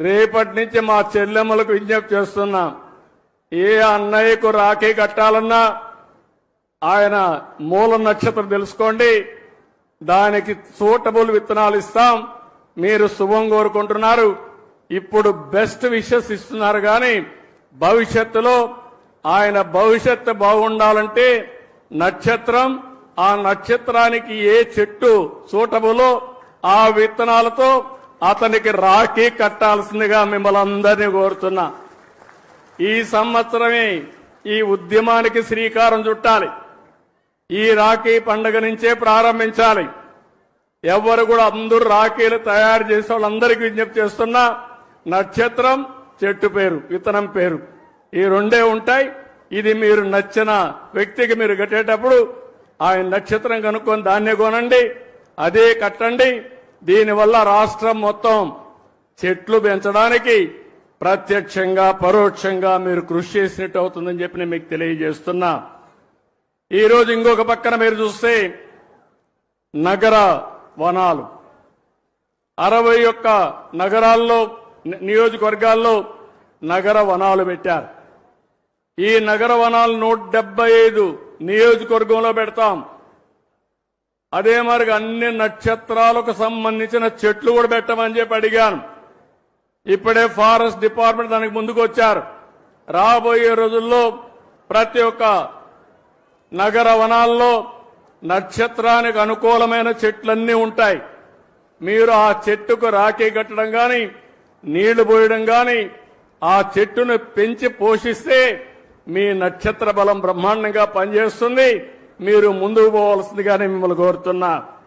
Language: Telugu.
రేపటి నుంచి మా చెల్లెమ్మలకు విజ్ఞప్తి చేస్తున్నాం. ఏ అన్నయ్యకు రాఖీ కట్టాలన్నా ఆయన మూల నక్షత్రం తెలుసుకోండి. దానికి సూటబుల్ విత్తనాలు ఇస్తాం. మీరు శుభం కోరుకుంటున్నారు. ఇప్పుడు బెస్ట్ విషెస్ ఇస్తున్నారు కానీ భవిష్యత్తులో ఆయన భవిష్యత్తు బాగుండాలంటే నక్షత్రం ఆ నక్షత్రానికి ఏ చెట్టు సూటబులో ఆ విత్తనాలతో అతనికి రాఖీ కట్టాల్సిందిగా మిమ్మల్ని అందరినీ కోరుతున్నా. ఈ సంవత్సరమే ఈ ఉద్యమానికి శ్రీకారం చుట్టాలి. ఈ రాఖీ పండుగ నుంచే ప్రారంభించాలి. ఎవరు కూడా అందరూ రాఖీలు తయారు చేసే వాళ్ళందరికీ విజ్ఞప్తి చేస్తున్నా నక్షత్రం చెట్టు పేరు విత్తనం పేరు. ఈ రెండే ఉంటాయి. ఇది మీరు నచ్చిన వ్యక్తికి మీరు కట్టేటప్పుడు ఆయన నక్షత్రం కనుక్కొని దాన్నే కొనండి అదే కట్టండి. దీనివల్ల రాష్ట్రం మొత్తం చెట్లు పెంచడానికి ప్రత్యక్షంగా పరోక్షంగా మీరు కృషి చేసినట్టు అవుతుందని చెప్పి నేను మీకు తెలియజేస్తున్నా. ఈ రోజు ఇంకొక పక్కన మీరు చూస్తే నగర వనాలు. అరవై ఒక్క నగరాల్లో ని- నియోజకవర్గాల్లో నగర వనాలు పెట్టారు. ఈ నగర వనాలు నూట డెబ్బై ఐదు నియోజకవర్గంలో పెడతాం. అదే మరి అన్ని నక్షత్రాలకు సంబంధించిన చెట్లు కూడా పెట్టమని చెప్పి అడిగాను. ఇప్పుడే ఫారెస్ట్ డిపార్ట్మెంట్ దానికి ముందుకు వచ్చారు. రాబోయే రోజుల్లో ప్రతి ఒక్క నగర వనాల్లో నక్షత్రానికి అనుకూలమైన చెట్లన్నీ ఉంటాయి. మీరు ఆ చెట్టుకు రాఖీ కట్టడం కానీ నీళ్ళు పోయడం కానీ ఆ చెట్టును పెంచి పోషిస్తే మీ నక్షత్ర బలం బ్రహ్మాండంగా పనిచేస్తుంది. మీరు ముందుకు పోవాల్సిందిగానే మిమ్మల్ని కోరుతున్నా.